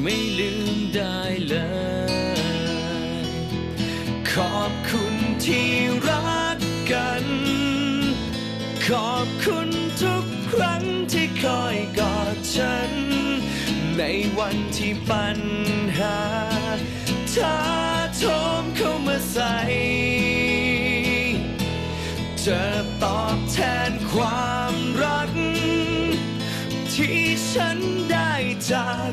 ไม่ลืมได้เลย ขอบคุณที่รักกัน ขอบคุณทุกครั้งที่คอยกอดฉัน ในวันที่ปัญหาท้าโถมเข้ามาใส่จะตอบแทนความรัก ที่ฉันได้จาก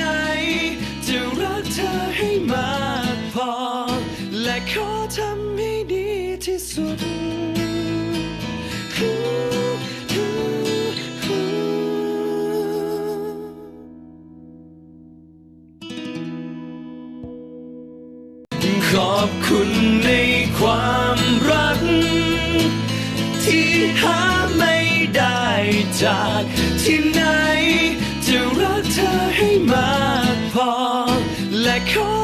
ธอให้มากพอ และขอทำให้ดีที่สุดขอบคุณในความรัก ที่หาไม่ได้จากที่ไหน ใ